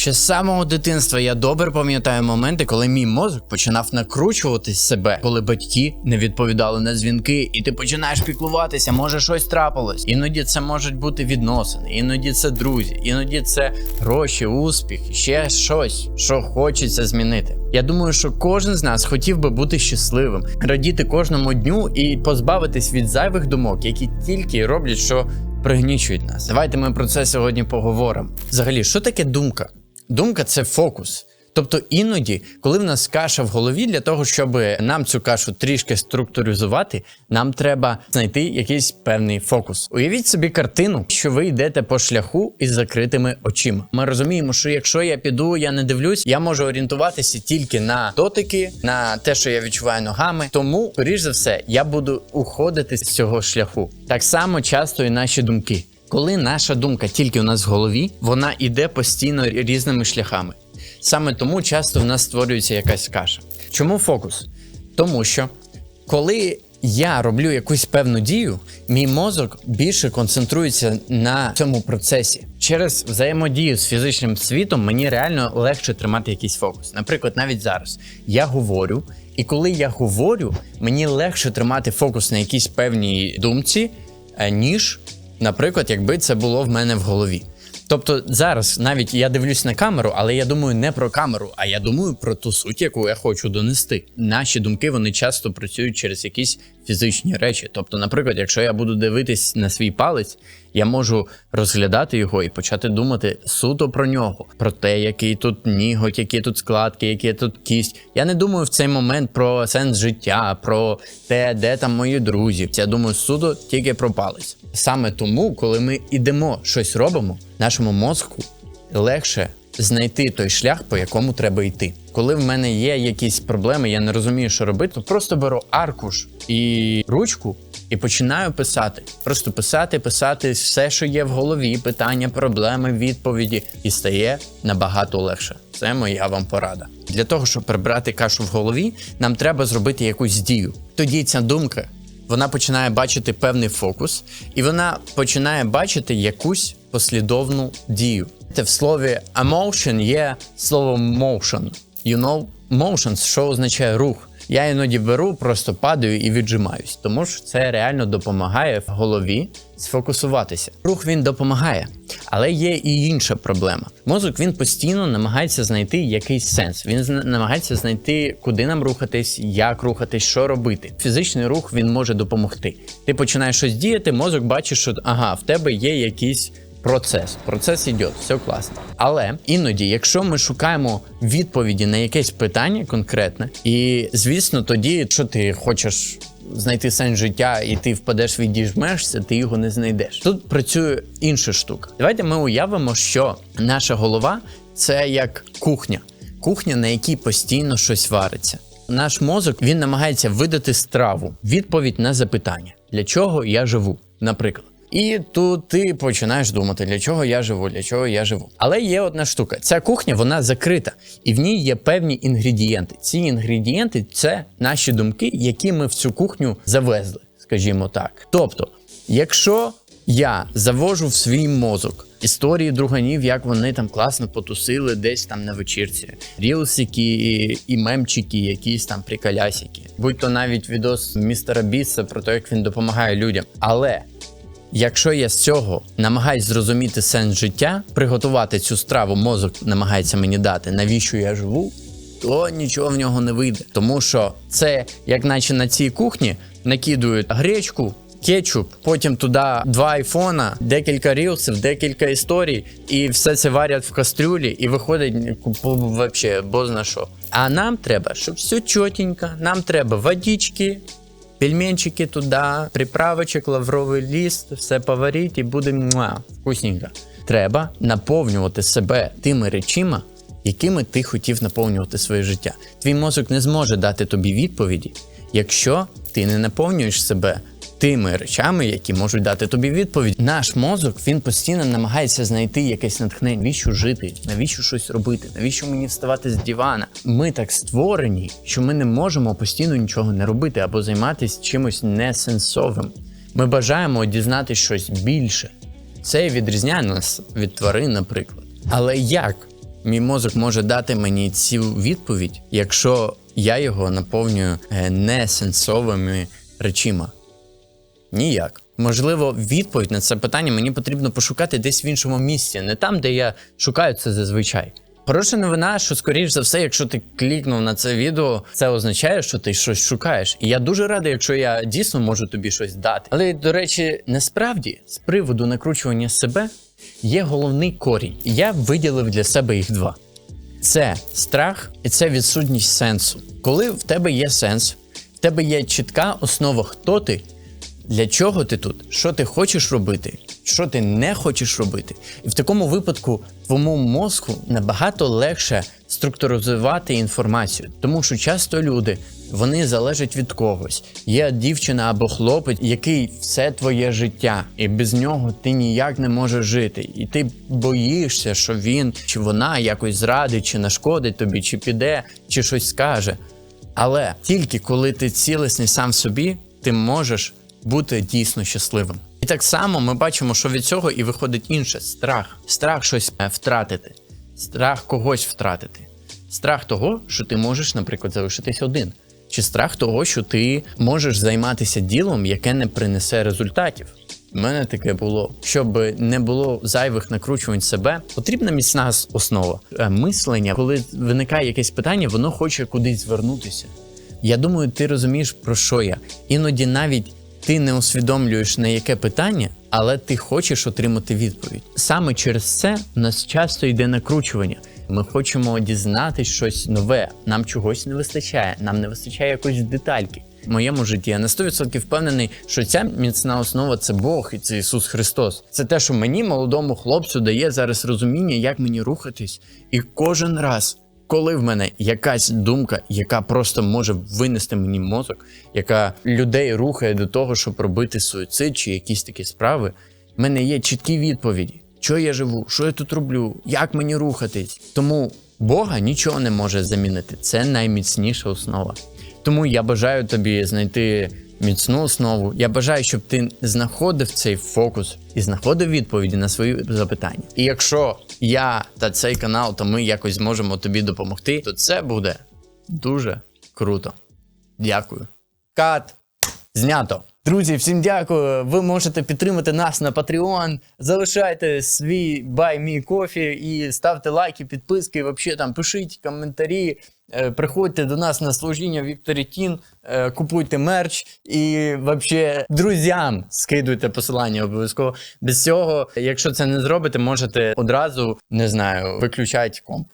Ще з самого дитинства я добре пам'ятаю моменти, коли мій мозок починав накручувати себе, коли батьки не відповідали на дзвінки, і ти починаєш піклуватися, може щось трапилось. Іноді це можуть бути відносини, іноді це друзі, іноді це гроші, успіх, ще щось, що хочеться змінити. Я думаю, що кожен з нас хотів би бути щасливим, радіти кожному дню і позбавитись від зайвих думок, які тільки роблять, що пригнічують нас. Давайте ми про це сьогодні поговоримо. Взагалі, що таке думка? Думка це фокус. Тобто іноді, коли в нас каша в голові, для того, щоб нам цю кашу трішки структуризувати, нам треба знайти якийсь певний фокус. Уявіть собі картину, що ви йдете по шляху із закритими очима. Ми розуміємо, що якщо я піду, я не дивлюсь, я можу орієнтуватися тільки на дотики, на те, що я відчуваю ногами. Тому, скоріш за все, я буду уходити з цього шляху. Так само часто і наші думки. Коли наша думка тільки у нас в голові, вона іде постійно різними шляхами. Саме тому часто в нас створюється якась каша. Чому фокус? Тому що коли я роблю якусь певну дію, мій мозок більше концентрується на цьому процесі. Через взаємодію з фізичним світом мені реально легше тримати якийсь фокус. Наприклад, навіть зараз я говорю, і коли я говорю, мені легше тримати фокус на якійсь певній думці, е, ніж, наприклад, якби це було в мене в голові. Тобто зараз навіть я дивлюсь на камеру, але я думаю не про камеру, а я думаю про ту суть, яку я хочу донести. Наші думки вони часто працюють через якісь фізичні речі. Тобто, наприклад, якщо я буду дивитись на свій палець, я можу розглядати його і почати думати суто про нього, про те, який тут ніготь, які тут складки, які тут кість. Я не думаю в цей момент про сенс життя, про те, де там мої друзі. Я думаю суто тільки про палець. Саме тому, коли ми ідемо щось робимо, нашому мозку легше знайти той шлях, по якому треба йти. Коли в мене є якісь проблеми, я не розумію, що робити, то просто беру аркуш і ручку і починаю писати. Просто писати, писати все, що є в голові, питання, проблеми, відповіді, і стає набагато легше. Це моя вам порада. Для того, щоб прибрати кашу в голові, нам треба зробити якусь дію. Тоді ця думка вона починає бачити певний фокус, і вона починає бачити якусь послідовну дію. Це в слові emotion є слово motion. You know, motion, що означає рух. Я іноді беру, просто падаю і віджимаюсь, тому що це реально допомагає в голові сфокусуватися. Рух він допомагає, але є і інша проблема. Мозок він постійно намагається знайти якийсь сенс. Він намагається знайти, куди нам рухатись, як рухатись, що робити. Фізичний рух він може допомогти. Ти починаєш щось діяти, мозок бачить, що ага, в тебе є якийсь процес. Процес іде, все класно. Але іноді, якщо ми шукаємо відповіді на якесь питання конкретне, і звісно, тоді, що ти хочеш. Знайти сенс життя, і ти впадеш, відіжмешся, ти його не знайдеш. Тут працює інша штука. Давайте ми уявимо, що наша голова це як кухня, кухня, на якій постійно щось вариться. Наш мозок він намагається видати страву, відповідь на запитання, для чого я живу, наприклад. І тут ти починаєш думати, для чого я живу, для чого я живу. Але є одна штука: ця кухня вона закрита, і в ній є певні інгредієнти. Ці інгредієнти це наші думки, які ми в цю кухню завезли, скажімо так. Тобто, якщо я завожу в свій мозок історії друганів, як вони там класно потусили десь там на вечірці, рілсики і мемчики, якісь там приколясики, будь то навіть відос містера Біса про те, як він допомагає людям. Але Якщо я з цього намагаюсь зрозуміти сенс життя, приготувати цю страву мозок намагається мені дати, навіщо я живу, то нічого в нього не вийде. Тому що це, як наче на цій кухні, накидують гречку, кетчуп, потім туди два айфона, декілька рілсів, декілька історій, і все це варять в кастрюлі, і виходить взагалі бозна що. А нам треба, щоб все чотенько, нам треба водички, Пельменчики туди, приправочок, лавровий ліст, все поваріть і буде муа, вкусненько. Треба наповнювати себе тими речима, якими ти хотів наповнювати своє життя. Твій мозок не зможе дати тобі відповіді, якщо ти не наповнюєш себе тими речами, які можуть дати тобі відповідь. Наш мозок він постійно намагається знайти якесь натхнення, навіщо жити, навіщо щось робити, навіщо мені вставати з дивана. Ми так створені, що ми не можемо постійно нічого не робити або займатися чимось несенсовим. Ми бажаємо дізнатися щось більше. Це відрізняє нас від тварин, наприклад. Але як Мій мозок може дати мені цю відповідь, якщо я його наповнюю е, несенсовими речима. Ніяк. Можливо, відповідь на це питання мені потрібно пошукати десь в іншому місці, не там, де я шукаю це зазвичай. Хороша новина, що скоріш за все, якщо ти клікнув на це відео, це означає, що ти щось шукаєш. І я дуже радий, якщо я дійсно можу тобі щось дати. Але до речі, насправді з приводу накручування себе є головний корінь. Я виділив для себе їх два: це страх і це відсутність сенсу. Коли в тебе є сенс, в тебе є чітка основа, хто ти, для чого ти тут, що ти хочеш робити, що ти не хочеш робити. І в такому випадку твоєму мозку набагато легше структуризувати інформацію, тому що часто люди вони залежать від когось. Є дівчина або хлопець, який все твоє життя, і без нього ти ніяк не можеш жити. І ти боїшся, що він чи вона якось зрадить, чи нашкодить тобі, чи піде, чи щось скаже. Але тільки коли ти цілісний сам собі, ти можеш бути дійсно щасливим. І так само ми бачимо, що від цього і виходить інше страх. Страх щось е, втратити, страх когось втратити, страх того, що ти можеш, наприклад, залишитись один, чи страх того, що ти можеш займатися ділом, яке не принесе результатів. У мене таке було. Щоб не було зайвих накручувань себе, потрібна міцна основа. Е, Мислення, коли виникає якесь питання, воно хоче кудись звернутися. Я думаю, ти розумієш, про що я. Іноді навіть ти не усвідомлюєш на яке питання, але ти хочеш отримати відповідь. Саме через це в нас часто йде накручування. Ми хочемо дізнатись щось нове. Нам чогось не вистачає, нам не вистачає якоїсь детальки. В моєму житті я на 100% впевнений, що ця міцна основа це Бог і це Ісус Христос. Це те, що мені, молодому хлопцю, дає зараз розуміння, як мені рухатись. І кожен раз, коли в мене якась думка, яка просто може винести мені мозок, яка людей рухає до того, щоб робити суїцид чи якісь такі справи, в мене є чіткі відповіді. Що я живу, що я тут роблю, як мені рухатись. Тому Бога нічого не може замінити. Це найміцніша основа. Тому я бажаю тобі знайти міцну основу. Я бажаю, щоб ти знаходив цей фокус і знаходив відповіді на свої запитання. І якщо я та цей канал, то ми якось зможемо тобі допомогти, то це буде дуже круто. Дякую. Кат знято. Друзі, всім дякую. Ви можете підтримати нас на Patreon. Залишайте свій Buy Me Coffee і ставте лайки, підписки. Взагалі там пишіть коментарі. Е, Приходьте до нас на служіння Вікторі Тін, е, купуйте мерч і взагалі друзям скидуйте посилання обов'язково. Без цього, якщо це не зробите, можете одразу не знаю, виключати комп.